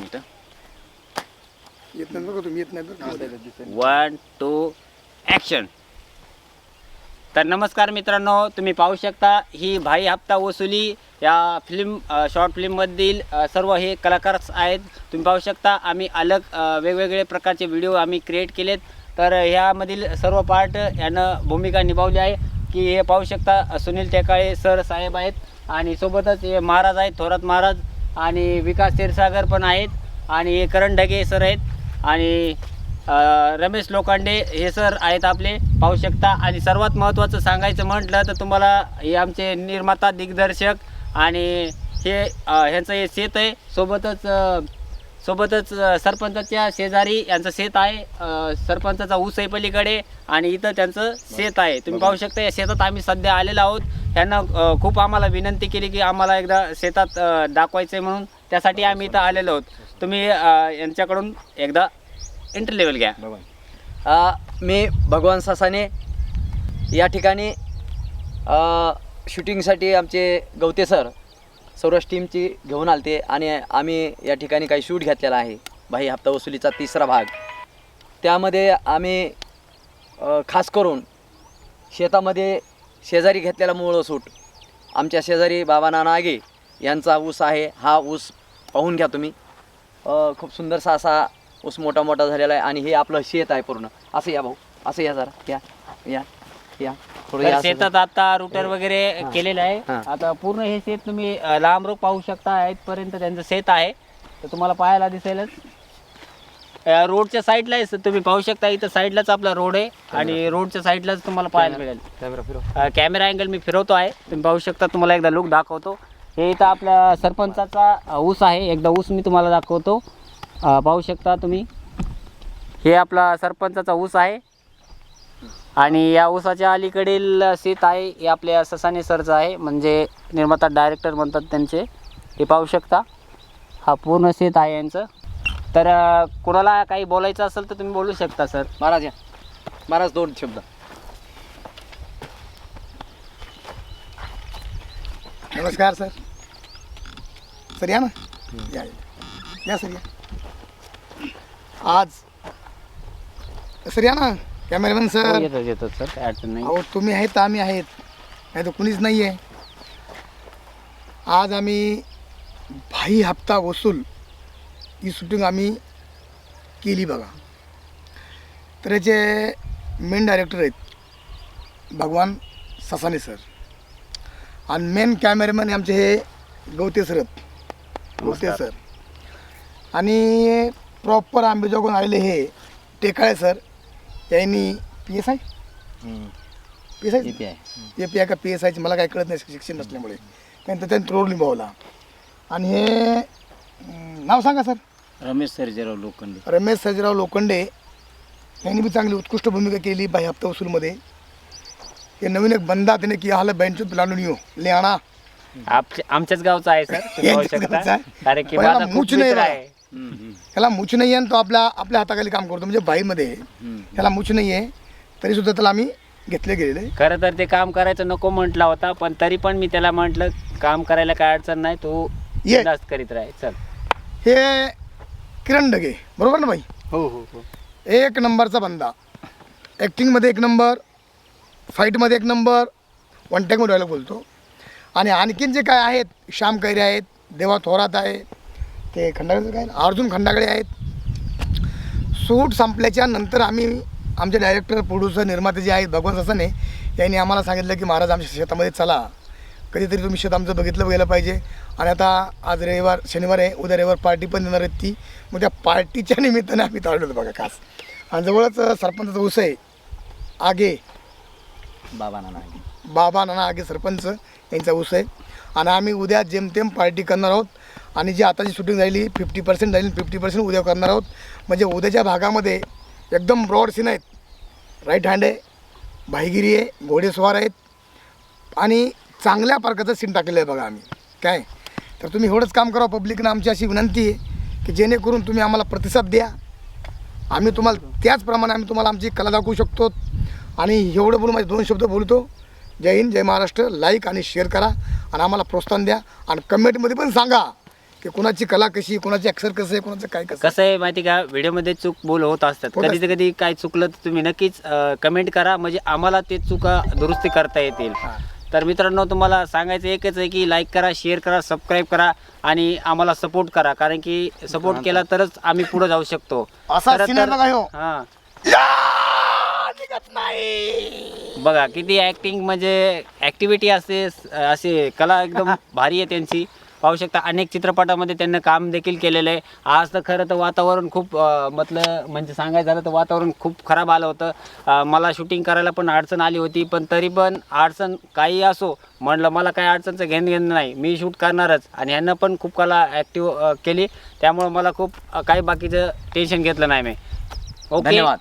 मिनिटं येत नाही बघा तुम्ही येत नाही बरं का? वन टू ॲक्शन तर नमस्कार मित्रांनो तुम्ही पाहू शकता ही भाई हप्ता वसुली या फिल्म शॉर्ट फिल्ममधील सर्व हे कलाकारच आहेत. तुम्ही पाहू शकता आम्ही अलग वेगवेगळे प्रकारचे व्हिडिओ आम्ही क्रिएट केलेत. तर ह्यामधील सर्व पार्ट यानं भूमिका निभावली आहे. की हे पाहू शकता सुनील टेकाळे सर साहेब आहेत. आणि सोबतच हे महाराज आहेत थोरात महाराज. आणि विकास क्षीरसागर पण आहेत आणि हे करण ढगे सर आहेत आणि रमेश लोखंडे हे सर आहेत आपले. पाहू शकता. आणि सर्वात महत्त्वाचं सांगायचं म्हटलं तर तुम्हाला हे आमचे निर्माता दिग्दर्शक आणि हे ह्यांचं हे शेत आहे. सोबतच सोबतच सरपंचाच्या शेजारी यांचं शेत आहे. सरपंचाचा ऊस आहे पलीकडे आणि इथं त्यांचं शेत आहे. तुम्ही पाहू शकता या शेतात आम्ही सध्या आलेलो आहोत. त्यांना अ, खूप आम्हाला विनंती केली की आम्हाला एकदा शेतात दाखवायचं आहे म्हणून. त्यासाठी आम्ही इथं आलेलो आहोत. तुम्ही यांच्याकडून एकदा इंटर लेवल घ्या. मी भगवान सासाने या ठिकाणी शूटिंगसाठी आमचे गवते सर सौराष्ट्र टीमची घेऊन आलते आणि आम्ही या ठिकाणी काही शूट घेतलेला आहे. भाई हप्ता वसुलीचा तिसरा भाग. त्यामध्ये आम्ही खास करून शेतामध्ये शेजारी घेतलेला मूळ सूट आमच्या शेजारी बाबा नाना आगे यांचा ऊस आहे. हा ऊस पाहून घ्या तुम्ही. खूप सुंदरसा असा ऊस मोठा मोठा झालेला आहे आणि हे आपलं शेत आहे पूर्ण. असं या भाऊ असं या जरा या या. या. थोडं. शेतात आता रुटर वगैरे केलेलं आहे. हां. आता पूर्ण हे शेत तुम्ही अ, लांब रोग पाहू शकता इथपर्यंत त्यांचं शेत आहे. तर तुम्हाला पाहायला दिसेलच. अ, रोडच्या साईडला आहे तुम्ही पाहू शकता इथं साईडलाच आपला रोड आहे आणि रोडच्या साईडलाच तुम्हाला पाहायला मिळेल. कॅमेरा फिरव. अ, कॅमेरा अँगल मी फिरवतो आहे. तुम्ही पाहू शकता तुम्हाला एकदा लुक दाखवतो. हे इथं आपल्या सरपंचाचा अ, ऊस आहे. एकदा ऊस मी तुम्हाला दाखवतो. अ, पाहू शकता तुम्ही. हे आपला सरपंचाचा ऊस आहे. आणि या ऊसाच्या अलीकडील शेत आहे हे आपल्या ससाने सरचं आहे. म्हणजे निर्माता डायरेक्टर म्हणतात त्यांचे. हे पाहू शकता. हा पूर्ण शेत आहे यांचं. तर कोणाला काही बोलायचं असेल तर तुम्ही बोलू शकता सर. महाराज या. महाराज दोन शब्द. नमस्कार सर. सर या ना. या या. या सर या. आज सर या ना. कॅमेरामॅन सर येतात येतात सर काय अडचण नाही. अहो तुम्ही आहेत तर आम्ही आहेत. नाही तर कुणीच नाही आहे आज आम्ही भाई हप्ता वसूल ही शूटिंग आम्ही केली बघा. तर याचे मेन डायरेक्टर आहेत भगवान ससाने सर आणि मेन कॅमेरामॅन आमचे हे गवते सर आहेत. गवते सर आणि प्रॉपर आंबेजोगाऊन आलेले हे टेकाळे सर यांनी P S I P S I. A P I का पी एस आयची मला काय कळत नाही शिक्षण नसल्यामुळे. त्यांचं त्यांनी रोल निभावला. आणि हे अं, नाव सांगा सर. रमेश सर्जेराव लोखंडे. रमेश सर्जीराव लोखंडे यांनी बी चांगली उत्कृष्ट भूमिका केली बाई हप्ता वसूलमध्ये. हे नवीन एक बंदा त्याने की आलं बँचूत पिलाडून येऊ ले आणा आपच्या- आमच्याच गावचा आहे सर पाहू शकता. कारण की माझा खूप मित्र. आहे. त्याला मुच नाही आहे आणि तो आपल्या आपल्या हाताखाली काम करतो. म्हणजे बाईमध्ये. त्याला मुच नाही आहे. तरी सुद्धा त्याला आम्ही घेतले गेलेले. खरं तर ते काम करायचं नको म्हटला होता पण तरी पण मी त्याला म्हटलं काम करायला काय अडचण नाही तू ये. बिनधास्त करीत राह. चल. हे किरण ढगे. बरोबर ना बाई? हो हो हो. एक नंबरचा बंदा. ॲक्टिंगमध्ये एक नंबर फाईटमध्ये एक नंबर वन टॅकमध्ये बोलतो. आणि आणखीन जे काय आहेत श्याम कैरे आहेत देवा थोरात आहे ते खंडागळेचं काय? अर्जुन खंडागळे आहेत. सूट संपल्याच्या नंतर आम्ही आमचे डायरेक्टर प्रोड्युसर निर्माते जे आहेत भगवान ससाने यांनी आम्हाला सांगितलं की महाराज आमच्या शेतामध्ये चला. कधीतरी तुम्ही शेत आमचं बघितलं गेलं पाहिजे. आणि आता आज रविवार शनिवार आहे. उद्या रविवार पार्टी पण देणार आहेत ती. मग त्या पार्टीच्या निमित्ताने आम्ही ताळलो होतो बघा खास. आणि जवळच सरपंचाचा ऊस आहे. आगे. बाबा नाना बाबा नाना आगे सरपंच यांचा ऊस आहे. आणि आम्ही उद्या जेमतेम पार्टी करणार आहोत. आणि जी आताची शूटिंग राहिली फिफ्टी पर्सेंट राहिली फिफ्टी पर्सेंट उद्या करणार आहोत. म्हणजे उद्याच्या भागामध्ये एकदम ब्रॉड सीन आहेत. राईट हँड आहे भाईगिरी आहे घोडेस्वार आहेत. आणि चांगल्या प्रकारचं सीन टाकलेलं आहे बघा आम्ही. काय? तर तुम्ही एवढंच काम करा. पब्लिकनं आमची अशी विनंती आहे की जेणेकरून तुम्ही आम्हाला प्रतिसाद द्या. आम्ही तुम्हाला त्याचप्रमाणे आम्ही तुम्हाला आमची कला दाखवू शकतो. आणि एवढं बोलून माझे दोन शब्द बोलतो. जय हिंद जय महाराष्ट्र. लाईक आणि शेअर करा आणि आम्हाला प्रोत्साहन द्या. आणि कमेंटमध्ये पण सांगा की कोणाची कला कशी कोणाची अक्षर कसं आहे कोणाचं काय कसं कसं आहे माहिती का? व्हिडिओमध्ये चूक बोल होत असतात. होत कधी कधी काय चुकलं तर तुम्ही नक्कीच कमेंट करा. म्हणजे आम्हाला ते चुका दुरुस्ती करता येतील. हां. तर मित्रांनो तुम्हाला सांगायचं एकच आहे की लाईक करा शेअर करा सबस्क्राईब करा आणि आम्हाला सपोर्ट करा. कारण की सपोर्ट केला तरच आम्ही पुढे जाऊ शकतो. असा सिनेमा ह्यो. हां. या! निघत नाही. बघा किती ऍक्टिंग म्हणजे ऍक्टिव्हिटी असते असे कला एकदम भारी आहे त्यांची. पाहू शकता अनेक चित्रपटामध्ये त्यांनी काम देखील केलेलं आहे. आज तर खरं तर वातावरण खूप म्हटलं म्हणजे सांगायचं झालं तर वातावरण खूप खराब आलं होतं. मला शूटिंग करायला पण अडचण आली होती पण तरी पण अडचण काही असो म्हणलं मला काही अडचणचं घेणं घेणं नाही. मी शूट करणारच आणि ह्यांना पण खूप कला ॲक्टिव्ह केली. त्यामुळं मला खूप काही बाकीचं टेन्शन घेतलं नाही मी. ओके धन्यवाद.